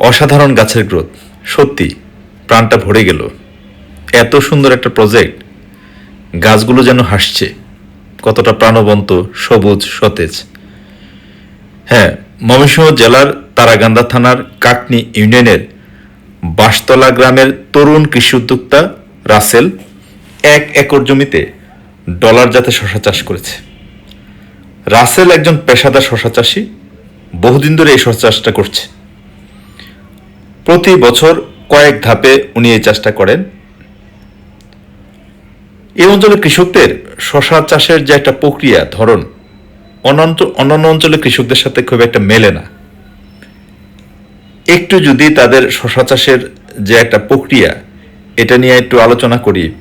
অসাধারণ গাছের গ্রোথ। সত্যি, প্রাণটা ভরে গেল। এত সুন্দর একটা প্রজেক্ট। গাছগুলো যেন হাসছে। কতটা প্রাণবন্ত, সবুজ, সতেজ। হ্যাঁ ময়মনসিংহ জেলার তারাগান্দা থানার কাটনি ইউনিয়নের বাঁশতলা গ্রামের তরুণ কৃষি উদ্যোক্তা রাসেল এক একর জমিতে ডলার জাতে শশা চাষ করেছে। রাসেল একজন পেশাদার শশা চাষি। বহুদিন ধরে এই শশা চাষটা করছে। প্রতি বছর কয়েক ধাপে উনি এই চাষটা করেন। এই অঞ্চলের কৃষকদের শশা চাষের যে একটা প্রক্রিয়া, ধরন অনন্ত অন্যান্য অঞ্চলের কৃষকদের সাথে খুব একটা মেলে না। একটু যদি তাদের শশা চাষের যে একটা প্রক্রিয়া, এটা নিয়ে একটু আলোচনা করি।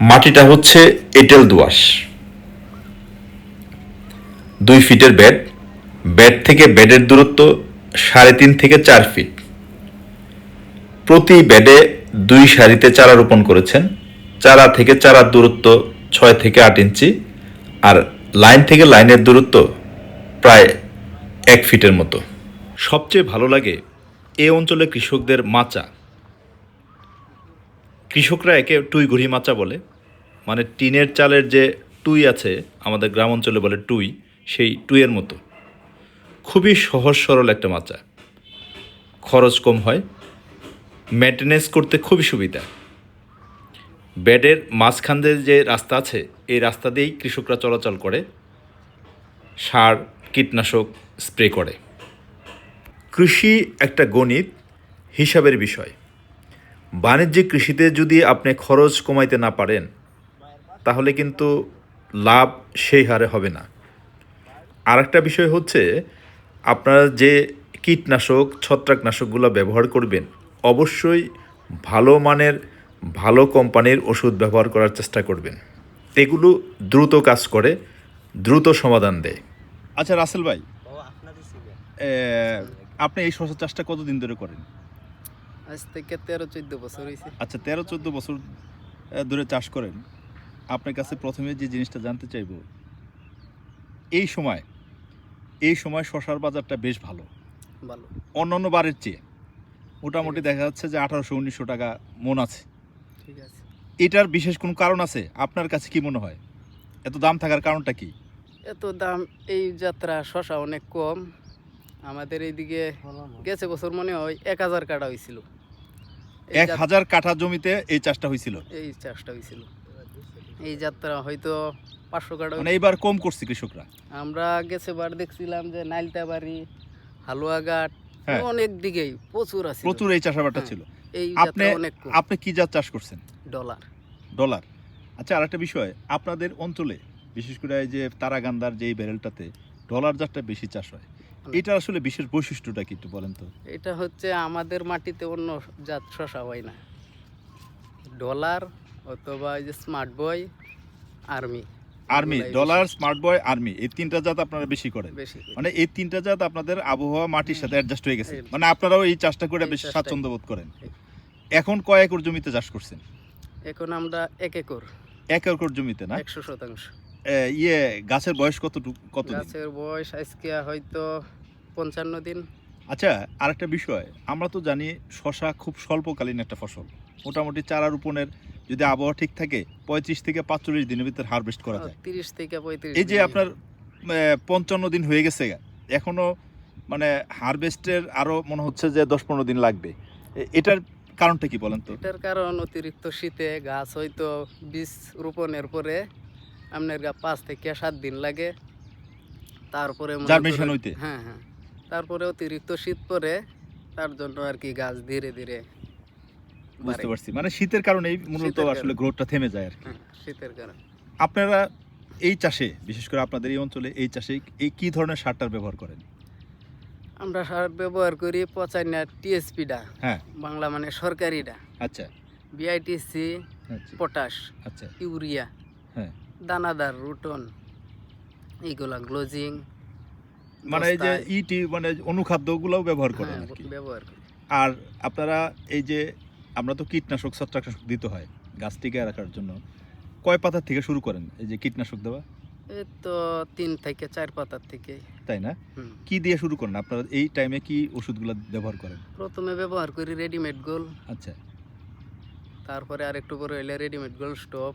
মাটিটা হচ্ছে এঁটেল দোআঁশ। দুই ফিটের বেড। বেড থেকে বেডের দূরত্ব সাড়ে তিন থেকে চার ফিট প্রতি বেডে দুই সারিতে চারা রোপণ করেছেন। চারা থেকে চারার দূরত্ব ছয় থেকে আট ইঞ্চি আর লাইন থেকে লাইনের দূরত্ব প্রায় এক ফিটের মতো। সবচেয়ে ভালো লাগে এ অঞ্চলে কৃষকদের মাচা। কৃষকরা একে টুই ঘুড়ি মাচা বলে। মানে টিনের চালের যে টুই আছে, আমাদের গ্রাম অঞ্চলে বলে টুই, সেই টুইয়ের মতো। খুবই সহজ সরল একটা মাচা খরচ কম হয় মেনটেনেন্স করতে খুবই সুবিধা। বেডের মাঝখান দিয়ে যে রাস্তা আছে, এই রাস্তা দিয়েই কৃষকরা চলাচল করে, সার, কীটনাশক স্প্রে করে। কৃষি একটা গণিত হিসাবের বিষয়। বাণিজ্যিক কৃষিতে যদি আপনি খরচ কমাইতে না পারেন, তাহলে কিন্তু লাভ সেই হারে হবে না। আর একটা বিষয় হচ্ছে আপনারা যে কীটনাশক ছত্রাকনাশকগুলো ব্যবহার করবেন অবশ্যই ভালো মানের ভালো কোম্পানির ওষুধ ব্যবহার করার চেষ্টা করবেন। এগুলো দ্রুত কাজ করে দ্রুত সমাধান দেয়। আচ্ছা রাসেল ভাই। আপনি এই শশা চাষটা কতদিন ধরে করেন? আজ থেকে তেরো চোদ্দ বছর হয়েছে আচ্ছা তেরো চোদ্দ বছর ধরে চাষ করেন। আপনার কাছে প্রথমে যে জিনিসটা জানতে চাইব এই সময় এই সময় শশার বাজারটা বেশ ভালো। ভালো। অন্যান্য বারের চেয়ে। মোটামুটি দেখা যাচ্ছে যে আঠারোশো উনিশশো টাকা মন আছে। ঠিক আছে। এটার বিশেষ কোনো কারণ আছে? আপনার কাছে কি মনে হয়? এত দাম থাকার কারণটা কি? এত দাম এই যাত্রা শশা অনেক কম। আমাদের এইদিকে গেছে বছর মনে হয় এক হাজার কাটা হয়েছিল এক হাজার কাঠা জমিতে এই চাষটা হয়েছিল এই চাষটা হয়েছিল এই যাত্রা হয়তো পাঁচশো কাটা মানে এইবার কম করছে কৃষকরা? আমরা গেছে বার দেখছিলাম যে নাইলতাবাড়ি হালুয়াঘাট হ্যাঁ। অনেক দিকেই প্রচুর আছে। প্রচুর এই চাষাবাদটা হ্যাঁ। ছিল। এই আপনি অনেক আপনি কি জাত চাষ করছেন? ডলার। ডলার। আচ্ছা আরেকটা বিষয় আপনাদের অঞ্চলে বিশেষ করে এই যে তারাগান্দার যে ব্যারেলটাতে ডলার জাতটা বেশি চাষ হয় এটা আসলে বিশেষ বৈশিষ্ট্যটা কি একটু বলেন তো? এটা হচ্ছে আমাদের মাটিতে অন্য জাত শশা হয় না। ডলার অথবা এই যে smart boy army army dollar smart boy army এই তিনটা জাত আপনারা বেশি করেন। মানে এই তিনটা জাত আপনাদের আবহাওয়া মাটির সাথে অ্যাডজাস্ট হয়ে গেছে। মানে আপনারাও এই চাষটা করে বেশি স্বাচ্ছন্দ্য বোধ করেন। এখন কয় একর জমিতে চাষ করছেন? এখন আমরা এক একর। এক একর জমিতে না? একশো শতাংশ। ইয়ে গাছের বয়স কতটুকু কত গাছের বয়স আজকে হয়তো পঞ্চান্ন দিন। আচ্ছা আরেকটা বিষয়। আমরা তো জানি শশা খুব স্বল্পকালীন একটা ফসল। মোটামুটি চারা রোপণের যদি আবহাওয়া ঠিক থাকে পঁয়ত্রিশ থেকে পাঁচচল্লিশ দিনের ভিতরে হারভেস্ট করা যায়। তিরিশ থেকে পঁয়ত্রিশ এই যে আপনার পঞ্চান্ন দিন হয়ে গেছে এখনও মানে হারভেস্টের আরও মনে হচ্ছে যে দশ পনেরো দিন লাগবে। এটার কারণটা কি বলেন তো? এটার কারণ অতিরিক্ত শীতে গাছ হয়তো বীজ রোপণের পরে আপনার গা পাঁচ থেকে সাত দিন লাগে। তারপরে হইতে? হ্যাঁ হ্যাঁ। তারপরে অতিরিক্ত শীত পরে তার জন্য আর কি গাছ ধীরে ধীরে বুঝতে পারছি। মানে শীতের কারণেই মূলত আসলে গ্রোথটা থেমে যায় আর কি। শীতের কারণ। আপনারা এই চাষে বিশেষ করে আপনাদের এই অঞ্চলে এই চাষে এই কি ধরনের সারটার ব্যবহার করেন? আমরা সার ব্যবহার করি পচাইনা টিএসপিটা হ্যাঁ। বাংলা মানে সরকারিটা আচ্ছা। বিআইটিসি আচ্ছা। পটাশ আচ্ছা। ইউরিয়া হ্যাঁ। দানাদার রুটন এইগুলা গ্লোজিং মানে এই যে ইটি মানে অনুখাদ্যগুলোও ব্যবহার করেন হ্যাঁ, ব্যবহার করি। আর আপনারা এই যে আমরা তো কীটনাশক ছত্রাকনাশক দিতে হয় গাছ টিকে রাখার জন্য। কয় পাতা থেকে শুরু করেন এই যে কীটনাশক দেওয়া? তো তিন থেকে চার পাতার থেকে। তাই না। কি দিয়ে শুরু করেন? আপনারা এই টাইমে কি ওষুধগুলো ব্যবহার করেন? প্রথমে ব্যবহার করি রেডিমেড গোল। আচ্ছা। তারপরে আর একটু বড় হইলে রেডিমেড গোল স্টোভ।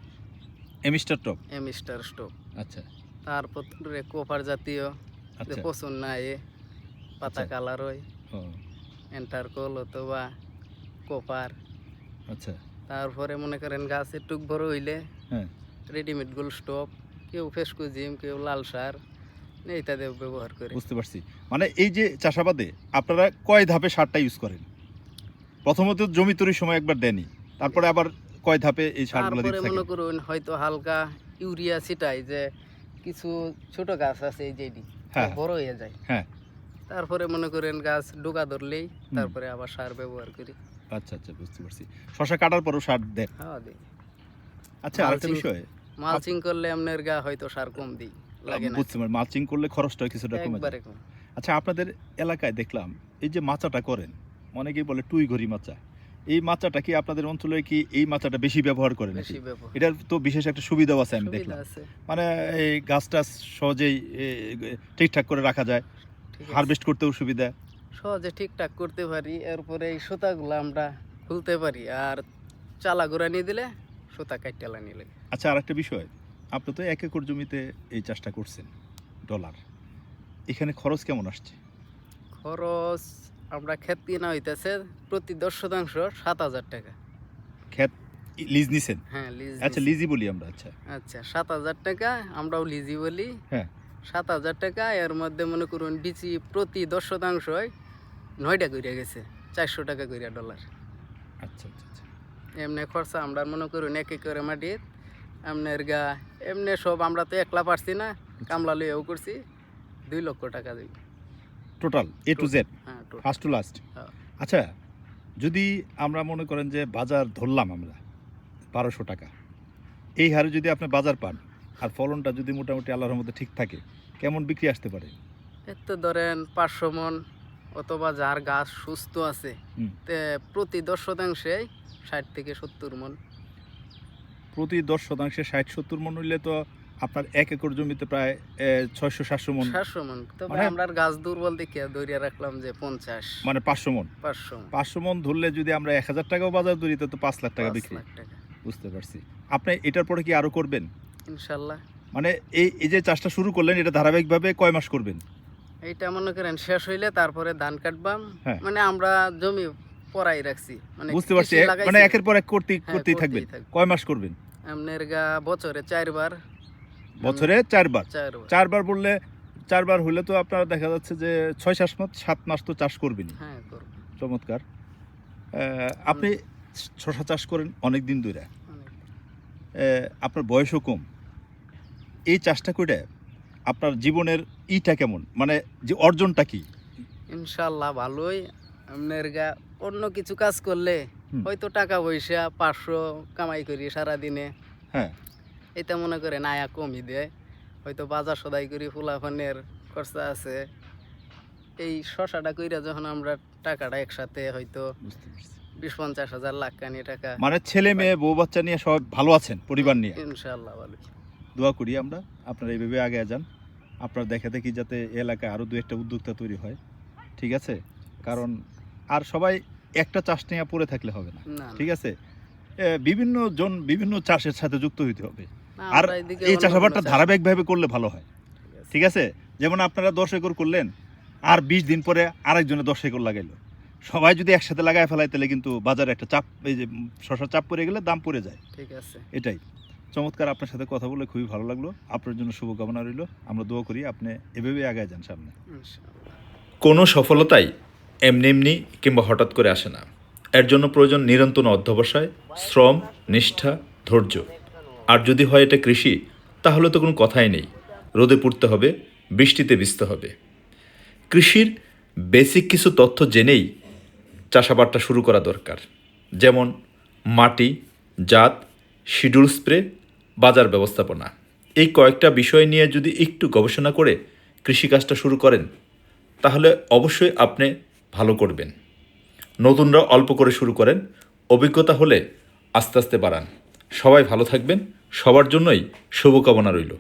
এমিস্টার টপ? এমিস্টার স্টোভ। আচ্ছা। তারপরে কোপার জাতীয় আচ্ছা। পছন্দ না এ পাতা আচ্ছা। কালার হয়। ও। এন্টারকোল অথবা কোপার। আচ্ছা। তারপরে মনে করেন গাছ একটু বড় হইলে হ্যাঁ। রেডিমেড গোল স্টোভ কেউ ফেসকু জিম কেউ লাল সার ইত্যাদি ব্যবহার করে। বুঝতে পারছি। মানে এই যে চাষাবাদে আপনারা কয় ধাপে সারটা ইউজ করেন? প্রথমত জমি তৈরির সময় একবার দেনই তারপরে আবার কয় ধাপে এই সারগুলো দিতে মনে করুন হয়তো হালকা ইউরিয়া ছিটাই যে কিছু ছোট গাছ আছে এই যেডি হ্যাঁ। বড় হয়ে যায়। হ্যাঁ। তারপরে মনে করেন গাছ ডোকা ধরলেই তারপরে আবার সার ব্যবহার করি। আচ্ছা আচ্ছা বুঝতে পারছি। শশা কাটার পরও সার দেন হ্যাঁ দিই। আচ্ছা আরেকটা বিষয়। মালচিং করলে আপনার গা হয়তো সার কম দিই লাগে না। বুঝতে মালচিং করলে খরচটা কিছুটা কমে একবারে কম। আচ্ছা আপনাদের এলাকায় দেখলাম এই যে মাচাটা করেন অনেকেই বলে টুই ঘড়ি মাচা। এই মাচাটা কি আপনাদের অঞ্চলে কি এই মাচাটা বেশি ব্যবহার করে নাকি? এটার তো বিশেষ একটা সুবিধাও আছে আমি দেখলাম। মানে এই গাছ টাছ সহজেই ঠিকঠাক করে রাখা যায়। হারভেস্ট করতেও সুবিধা। সহজে ঠিকঠাক করতে পারি এরপরে এই সুতাগুলো আমরা খুলতে পারি। আর চালা ঘোরা নিয়ে দিলে সুতা কাটতে নিয়ে লাগে আচ্ছা আর একটা বিষয়। আপনি তো এক একর জমিতে এই চাষটা করছেন ডলার। এখানে খরচ কেমন আসছে? খরচ আমরা ক্ষেত কিনা হইতেছে প্রতি দশ শতাংশ সাত হাজার টাকা। ক্ষেত লিজ নিছেন? হ্যাঁ লিজ আচ্ছা লিজি বলি আমরা আচ্ছা। আচ্ছা সাত হাজার টাকা আমরাও লিজি বলি। হ্যাঁ। সাত হাজার টাকা এর মধ্যে মনে করুন বিচি প্রতি দশ শতাংশ নয়টা কইরা গেছে চারশো টাকা কইরা ডলার আচ্ছা আচ্ছা আচ্ছা। এমনি খরচা আমরা মনে করুন এক করে মাটির আপনার গা এমনি সব আমরা তো একলা পারছি না কামলা লইয়াও করছি দুই লক্ষ টাকা দিই total A to Z first to last. আচ্ছা যদি আমরা মনে করেন যে বাজার ধরলাম আমরা বারোশো টাকা এই হারে যদি আপনি বাজার পান আর ফলনটা যদি মোটামুটি আল্লাহর মধ্যে ঠিক থাকে কেমন বিক্রি আসতে পারে? এর তো ধরেন পাঁচশো মন অথবা যার গাছ সুস্থ আছে প্রতি দশ শতাংশে ষাট থেকে সত্তর মন। প্রতি দশ শতাংশে ষাট সত্তর মন হইলে তো আপনার এক একর জমিতে প্রায় ছয়শো সাতশো মন। সাতশো মন। তবে মানে- আমরা গাছ দুর্বল দেখে ধরিয়া রাখলাম যে পঞ্চাশ। মানে পাঁচশো মন। পাঁচশো পাঁচশো মন ধরলে যদি আমরা এক হাজার টাকাও বাজার ধরি তো পাঁচ লাখ টাকা বিক্রি বুঝতে পারছি। আপনি এটার পরে কি আরও করবেন? ইনশাল্লাহ। মানে এই এই যে চাষটা শুরু করলেন এটা ধারাবাহিকভাবে কয় মাস করবেন? এইটা মনে করেন শেষ হইলে তারপরে ধান কাটবাম। হ্যাঁ। মানে আমরা জমি পরাই রাখছি। মানে বুঝতে পারছি। মানে একের পর এক করতেই হ্যাঁ, করতেই থাকবেন। কয় মাস করবেন? আপনার গা বছরে চারবার। বছরে চারবার? চারবার। চারবার বললে চারবার হলে তো আপনার দেখা যাচ্ছে যে ছয় সাত মাস সাত মাস তো চাষ করবেন। হ্যাঁ করব। চমৎকার। আপনি শশা চাষ করেন অনেক দিন ধরে আপনার বয়সও কম। এই চাষটা করে আপনার জীবনের ইটা কেমন? মানে যে অর্জনটা কি? ইনশাল্লাহ ভালোই। আপনার গা অন্য কিছু কাজ করলে হয়তো টাকা পয়সা পাঁচশো কামাই করি সারাদিনে। হ্যাঁ। এটা মনে করে আয়া কমই দেয়। হয়তো বাজার সদাই করি ফুলাফানের খরচা আছে। এই শশাটা কইরা যখন আমরা টাকাটা একসাথে হয়তো বিশ পঞ্চাশ হাজার লাখ কানি টাকা মানে ছেলে মেয়ে বউ বাচ্চা নিয়ে সব ভালো আছেন পরিবার নিয়ে? ইনশাল্লাহ ভালো দোয়া করি আমরা। আপনারা এইভাবে আগে যান। আপনার দেখা দেখি যাতে এলাকায় আরও দু একটা উদ্যোক্তা তৈরি হয়। ঠিক আছে? কারণ আর সবাই একটা চাষ নিয়ে পড়ে থাকলে হবে না। ঠিক আছে? বিভিন্ন জন বিভিন্ন চাষের সাথে যুক্ত হইতে হবে। আর এই চাষাবাদটা ধারাবাহিকভাবে করলে ভালো হয়। ঠিক আছে। ঠিক আছে? যেমন আপনারা দশ একর করলেন আর বিশ দিন পরে আরেকজনে দশ একর লাগাইলো। সবাই যদি একসাথে লাগায় ফেলায় তাহলে কিন্তু বাজারে একটা চাপ এই যে শশার চাপ পড়ে গেলে দাম পড়ে যায়। ঠিক আছে। এটাই। চমৎকার আপনার সাথে কথা বলে খুবই ভালো লাগল। আপনার জন্য শুভকামনা রইল। আমরা দোয়া করি আপনি এভাবেই আগায় যান সামনে। কোনো সফলতাই এমনি এমনি কিংবা হঠাৎ করে আসে না। এর জন্য প্রয়োজন নিরন্তর অধ্যবসায়, শ্রম, নিষ্ঠা, ধৈর্য। আর যদি হয় এটা কৃষি, তাহলে তো কোনো কথাই নেই। রোদে পুড়তে হবে, বৃষ্টিতে ভিজতে হবে। কৃষির বেসিক কিছু তথ্য জেনেই চাষাবাদটা শুরু করা দরকার। যেমন মাটি, জাত, শিডিউল স্প্রে বাজার ব্যবস্থাপনা। এই কয়েকটা বিষয় নিয়ে যদি একটু গবেষণা করে কৃষিকাজটা শুরু করেন, তাহলে অবশ্যই আপনি ভালো করবেন। নতুনরা অল্প করে শুরু করেন, অভিজ্ঞতা হলে আস্তে আস্তে বাড়ান। সবাই ভালো থাকবেন, সবার জন্যই শুভকামনা রইল।